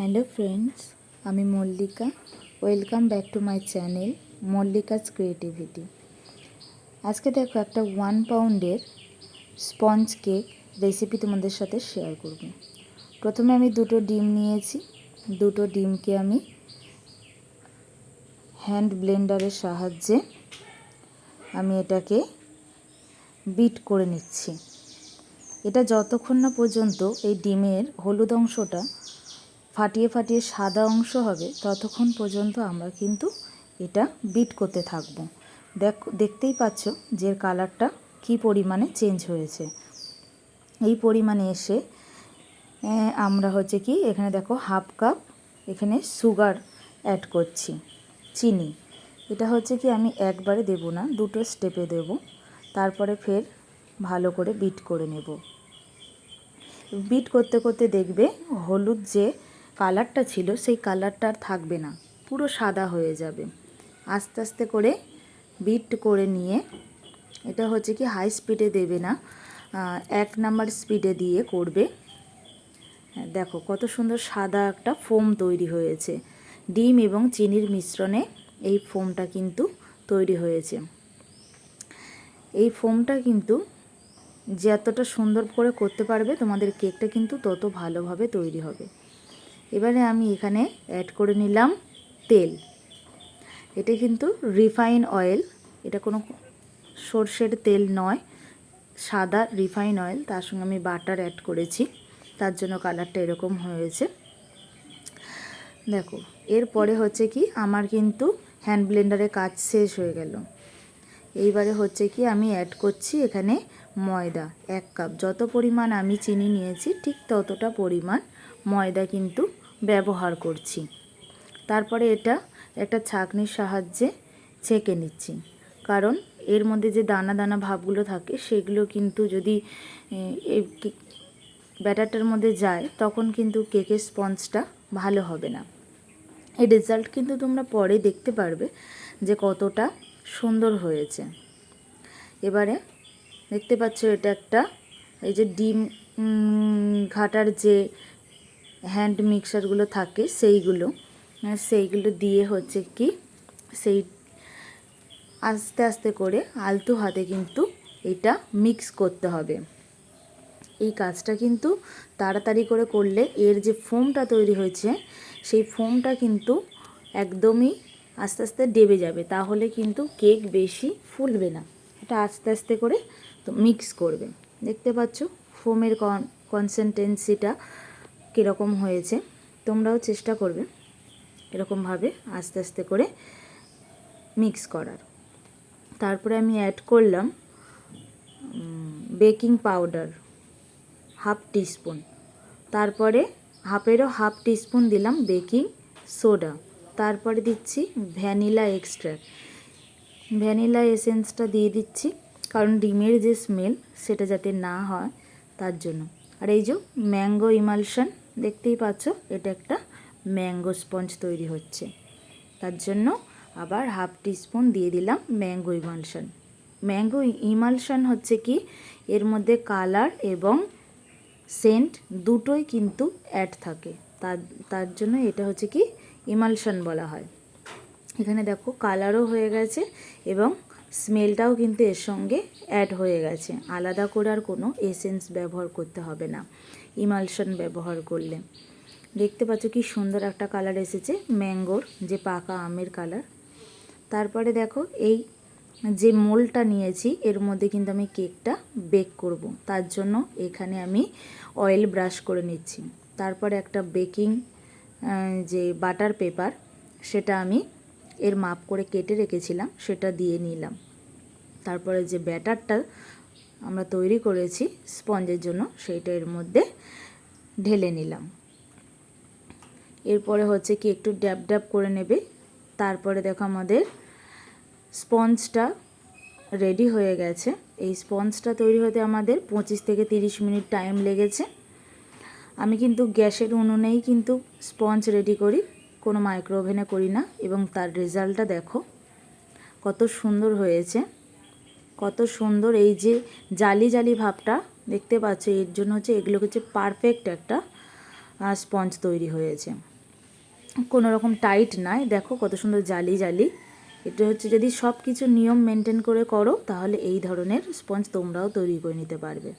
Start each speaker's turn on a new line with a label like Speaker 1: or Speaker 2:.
Speaker 1: Hello friends, আমি Mallika. Welcome back to my channel Mallika's creativity. আজকে দেখো একটা ওয়ান পাউন্ডের স্পঞ্জ কেক রেসিপি তোমাদের সাথে শেয়ার করব। প্রথমে আমি দুটো ডিম নিয়েছি। দুটো ডিমকে আমি হ্যান্ড ব্লেন্ডারের সাহায্যে আমি এটাকে বিট করে নিচ্ছি। এটা যতক্ষণ না পর্যন্ত এই ডিমের হলুদ অংশটা ফাটিয়ে ফাটিয়ে সাদা অংশ হবে, ততক্ষণ পর্যন্ত আমরা কিন্তু এটা বিট করতে থাকব। দেখ, দেখতেই পাচ্ছ যে কালারটা কি পরিমাণে চেঞ্জ হয়েছে। এই পরিমাণে এসে আমরা হচ্ছে কি, এখানে দেখো হাফ কাপ এখানে সুগার অ্যাড করছি, চিনি। এটা হচ্ছে কি আমি একবারে দেব না, দুটো স্টেপে দেব, তারপরে ফের ভালো করে বিট করে নেব। বিট করতে করতে দেখবে হলুদ যে কালারটা ছিল সেই কালারটা আর থাকবে না। পুরো সাদা হয়ে যাবে। আস্তে আস্তে করে বিট করে নিয়ে এটা হচ্ছে কি হাই স্পিডে দেবে না এক নাম্বার স্পিডে দিয়ে করবে। হ্যাঁ, দেখো কত সুন্দর সাদা একটা ফোম তৈরি হয়েছে। ডিম এবং চিনির মিশ্রণে এই ফোমটা কিন্তু তৈরি হয়েছে। এই ফোমটা কিন্তু যতটা সুন্দর করে করতে পারবে তোমাদের কেকটা কিন্তু তত ভালোভাবে তৈরি হবে। এবারে আমি এখানে অ্যাড করে নিলাম তেল। এটা কিন্তু রিফাইন অয়েল এটা কোনো সর্ষের তেল নয়, সাদা রিফাইন অয়েল তার সঙ্গে আমি বাটার অ্যাড করেছি, তার জন্য কালারটা এরকম হয়েছে। দেখো, এরপরে হচ্ছে কি, আমার কিন্তু হ্যান্ড ব্লেন্ডারে কাজ শেষ হয়ে গেল। এইবারে হচ্ছে কি, আমি অ্যাড করছি এখানে ময়দা, এক কাপ যত পরিমাণ আমি চিনি নিয়েছি, ঠিক ততটা পরিমাণ ময়দা কিন্তু ব্যবহার করছি। তারপরে এটা একটা ছাঁকনির সাহায্যে ছেঁকে নিচ্ছি। কারণ এর মধ্যে যে দানা দানা ভাবগুলো থাকে, সেগুলো কিন্তু যদি ব্যাটারটার মধ্যে যায়, তখন কিন্তু কেকের স্পঞ্জটা ভালো হবে না। এই রেজাল্ট কিন্তু তোমরা পরে দেখতে পারবে যে কতটা সুন্দর হয়েছে। এবারে দেখতে পাচ্ছ এটা একটা, এই যে ডিম ঘাটার যে হ্যান্ড মিক্সারগুলো থাকে, সেইগুলো। সেইগুলো দিয়ে হচ্ছে কি, সেই আস্তে আস্তে করে আলতু হাতে কিন্তু এটা মিক্স করতে হবে। এই কাজটা কিন্তু তাড়াতাড়ি করে করলে এর যে ফোমটা তৈরি হয়েছে, সেই ফোমটা কিন্তু একদমই আস্তে আস্তে ডেবে যাবে, তাহলে কিন্তু কেক বেশি ফুলবে না। এটা আস্তে আস্তে করে তো মিক্স করবে। দেখতে পাচ্ছ ফোমের কন কনসেন্টেন্সিটা কীরকম হয়েছে, তোমরাও চেষ্টা করবে এরকমভাবে আস্তে আস্তে করে মিক্স করার। তারপরে আমি অ্যাড করলাম বেকিং পাউডার হাফ টিস্পুন তারপরে হাফেরও হাফ টিস্পুন দিলাম বেকিং সোডা তারপরে দিচ্ছি ভ্যানিলা এক্সট্রাক্ট ভ্যানিলা এসেন্সটা দিয়ে দিচ্ছি, কারণ ডিমের যে স্মেল সেটা যাতে না হয় তার জন্য। আর এই যে ম্যাঙ্গো ইমালশন, দেখতেই পাচ্ছ, এটা একটা ম্যাঙ্গো স্পঞ্জ তৈরি হচ্ছে। তার জন্য আবার হাফ টিস্পুন দিয়ে দিলাম ম্যাঙ্গো ইমালশন। ম্যাঙ্গো ইমালশন হচ্ছে কি, এর মধ্যে কালার এবং সেন্ট দুটোই কিন্তু অ্যাড থাকে। তার তার জন্য এটা হচ্ছে কি, ইমালশন বলা হয়। এখানে দেখো কালারও হয়ে গেছে এবং স্মেলটাও কিন্তু এর সঙ্গে অ্যাড হয়ে গেছে। আলাদা করে আর কোনো এসেন্স ব্যবহার করতে হবে না। ইমালশন ব্যবহার করলে। দেখতে পাচ্ছ কি সুন্দর একটা কালার এসেছে, ম্যাঙ্গোর যে পাকা আমের কালার তারপরে দেখো, এই যে মোলটা নিয়েছি, এর মধ্যে কিন্তু আমি কেকটা বেক করব। তার জন্য এখানে আমি অয়েল ব্রাশ করে নিচ্ছি। তারপরে একটা বেকিং যে বাটার পেপার সেটা আমি এর মাপ করে কেটে রেখেছিলাম, সেটা দিয়ে নিলাম। তারপরে যে ব্যাটারটা আমরা তৈরি করেছি স্পঞ্জের জন্য, সেইটা এর মধ্যে ঢেলে নিলাম। এরপরে হচ্ছে কি একটু ড্যাব ড্যাব করে নেবে। তারপরে দেখো আমাদের স্পঞ্জটা রেডি হয়ে গেছে। এই স্পঞ্জটা তৈরি হতে আমাদের পঁচিশ থেকে তিরিশ মিনিট টাইম লেগেছে। আমি কিন্তু গ্যাসের উনুনেই কিন্তু স্পঞ্জ রেডি করি। কোনো মাইক্রো ওভেনে করি না এবং তার রেজাল্টটা দেখো। কত সুন্দর হয়েছে। কত সুন্দর এই যে জালি জালি ভাবটা দেখতে পাচ্ছ, এর জন্য হচ্ছে এগুলো হচ্ছে পারফেক্ট একটা স্পঞ্জ তৈরি হয়েছে। কোনো রকম টাইট নাই, দেখো কত সুন্দর জালি জালি। এটা হচ্ছে যদি সব কিছু নিয়ম মেনটেন করে করো, তাহলে এই ধরনের স্পঞ্জ তোমরাও তৈরি করে নিতে পারবে।